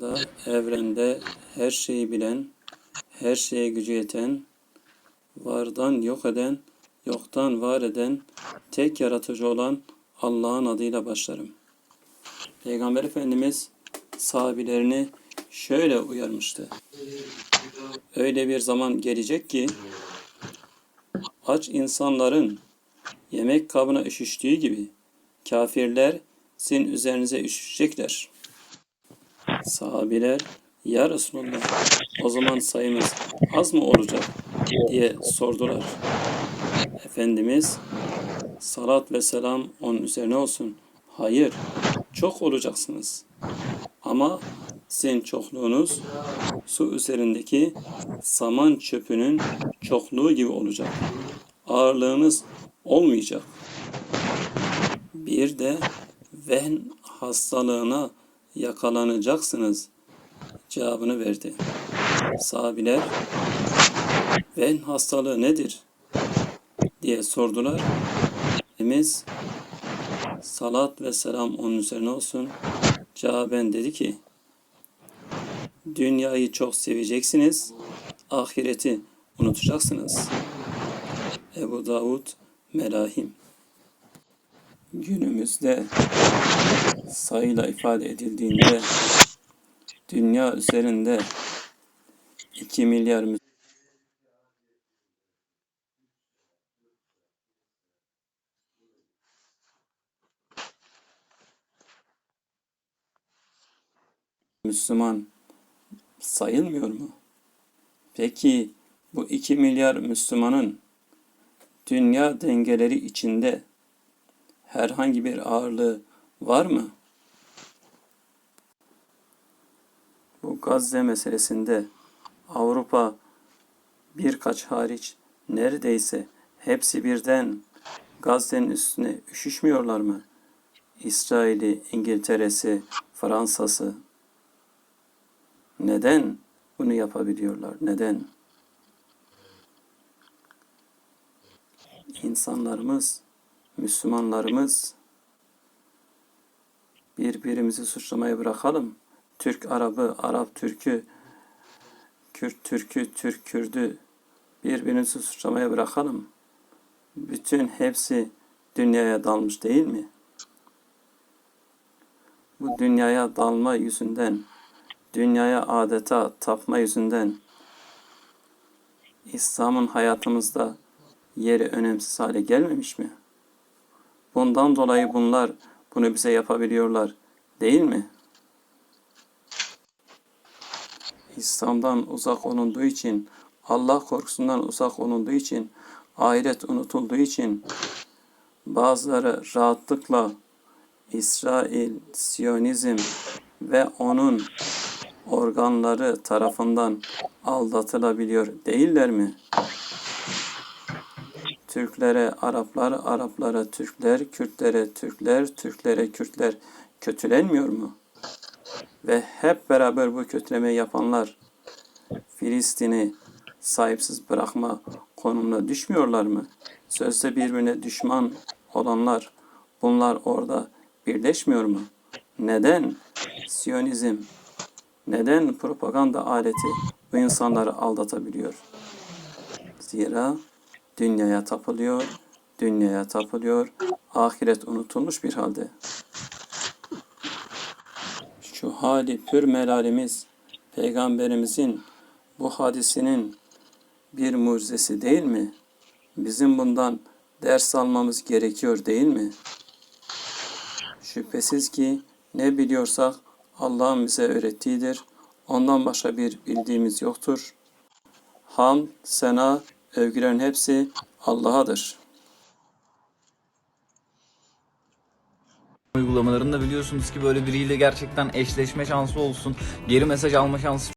da evrende her şeyi bilen, her şeye gücü yeten, vardan yok eden, yoktan var eden, tek yaratıcı olan Allah'ın adıyla başlarım. Peygamber Efendimiz sahabilerini şöyle uyarmıştı. Öyle bir zaman gelecek ki aç insanların yemek kabına üşüştüğü gibi kafirler sizin üzerinize üşüşecekler. Sahabiler ya Resulullah o zaman sayımız az mı olacak diye sordular. Efendimiz salat ve selam onun üzerine olsun. Hayır çok olacaksınız. Ama sizin çokluğunuz su üzerindeki saman çöpünün çokluğu gibi olacak. Ağırlığınız olmayacak. Bir de vehn hastalığına yakalanacaksınız cevabını verdi. Sahabiler vehn hastalığı nedir diye sordular. Efendimiz salat ve selam onun üzerine olsun. Cevaben dedi ki dünyayı çok seveceksiniz, ahireti unutacaksınız. Ebu Davud Melahim Günümüzde sayıyla ifade edildiğinde dünya üzerinde 2 milyar Müslüman sayılmıyor mu? Peki bu 2 milyar Müslümanın dünya dengeleri içinde herhangi bir ağırlığı var mı? Bu Gazze meselesinde Avrupa birkaç hariç neredeyse hepsi birden Gazze'nin üstüne üşüşmüyorlar mı? İsrail'i, İngiltere'si, Fransa'sı. Neden bunu yapabiliyorlar? Neden? İnsanlarımız, Müslümanlarımız birbirimizi suçlamayı bırakalım. Türk Arabı, Arap Türk'ü, Kürt Türk'ü, Türk Kürd'ü birbirimizi suçlamaya bırakalım. Bütün hepsi dünyaya dalmış değil mi? Bu dünyaya dalma yüzünden, dünyaya adeta tapma yüzünden İslam'ın hayatımızda yeri önemsiz hale gelmemiş mi? Bundan dolayı bunlar bunu bize yapabiliyorlar değil mi? İslam'dan uzak olunduğu için, Allah korkusundan uzak olunduğu için, ahiret unutulduğu için bazıları rahatlıkla İsrail, Siyonizm ve onun organları tarafından aldatılabiliyor değiller mi? Türklere Araplar, Araplara Türkler, Kürtlere Türkler, Türklere Kürtler kötülenmiyor mu? Ve hep beraber bu kötülemeyi yapanlar Filistin'i sahipsiz bırakma konumuna düşmüyorlar mı? Sözde birbirine düşman olanlar bunlar orada birleşmiyor mu? Neden Siyonizm, neden propaganda aleti bu insanları aldatabiliyor? Zira dünyaya tapılıyor, dünyaya tapılıyor, ahiret unutulmuş bir halde. Şu hali pür melalimiz, Peygamberimizin bu hadisinin bir mucizesi değil mi? Bizim bundan ders almamız gerekiyor değil mi? Şüphesiz ki ne biliyorsak Allah'ın bize öğrettiğidir. Ondan başka bir bildiğimiz yoktur. Ham, sena, övgülerin hepsi Allah'adır. Uygulamalarında biliyorsunuz ki böyle biriyle gerçekten eşleşme şansı olsun, geri mesaj alma şansı